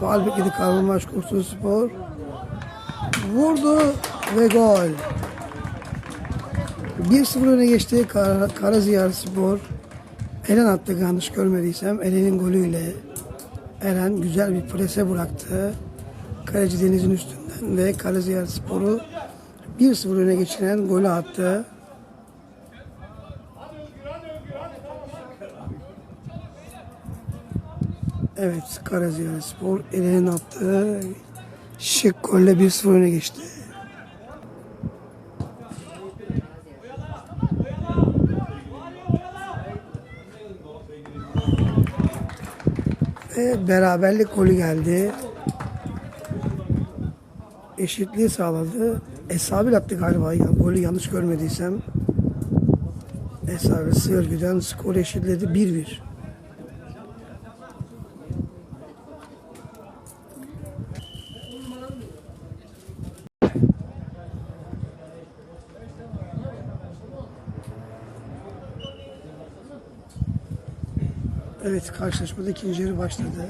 Faal bekledi Kahramanmaraş Kurtuluş Spor. Vurdu ve gol. 1-0 öne geçti Kar Karaziyar Spor. Eren attı yanlış görmediysem. Eren'in golüyle Eren güzel bir prese bıraktı. Kaleci Deniz'in üstünden ve Karaziyar Spor'u 1-0 öne geçiren golü attı. Evet Karaziyar Spor Eren'in attığı şık golle 1-0 öne geçti. Ve beraberlik golü geldi. Eşitliği sağladı. Esabil attı galiba. Ya, golü yanlış görmediysem. Esabil Sığırgü'den skor eşitledi 1-1. Evet karşılaşmada ikinci yarı başladı.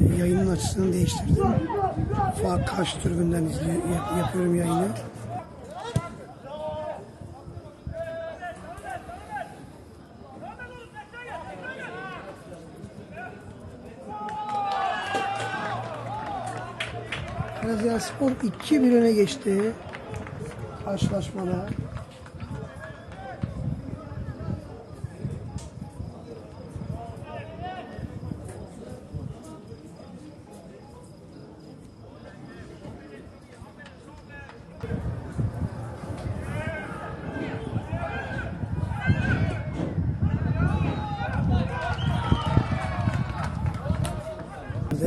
Ee, yayının açısını değiştirdim. Fark karşı yap- yapıyorum yayını. Karaziyer Spor 2-1 öne geçti. Karşılaşmada.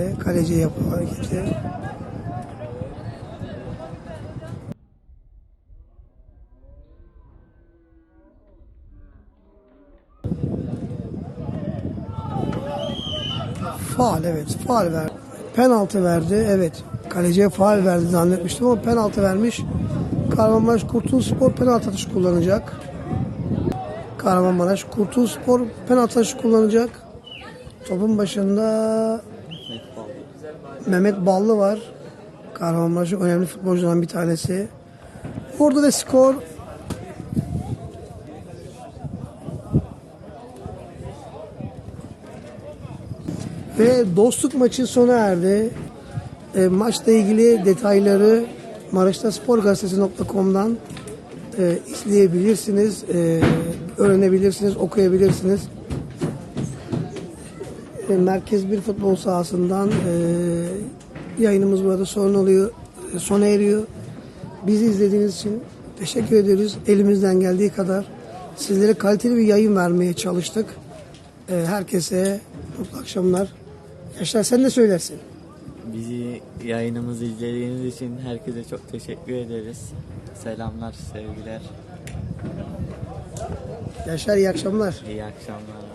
De kaleci yapı hareketi. Faal evet faal verdi. Penaltı verdi evet. Kaleciye faal verdi zannetmiştim ama penaltı vermiş. Kahramanmaraş Kurtuluş Spor penaltı atışı kullanacak. Kahramanmaraş Kurtuluş Spor penaltı atışı kullanacak. Topun başında Mehmet Ballı var. Kahramanmaraş'ın önemli futbolcularından bir tanesi. Orada da skor ve dostluk maçı sona erdi. E, maçla ilgili detayları maraştasporgazetesi.com'dan e, izleyebilirsiniz, e, öğrenebilirsiniz, okuyabilirsiniz. E, Merkez bir futbol sahasından e, yayınımız burada son oluyor, e, sona eriyor. Bizi izlediğiniz için teşekkür ediyoruz. Elimizden geldiği kadar sizlere kaliteli bir yayın vermeye çalıştık. E, herkese mutlu akşamlar. Yaşar sen ne söylersin? Bizi yayınımızı izlediğiniz için herkese çok teşekkür ederiz. Selamlar, sevgiler, Yaşar iyi akşamlar. iyi akşamlar.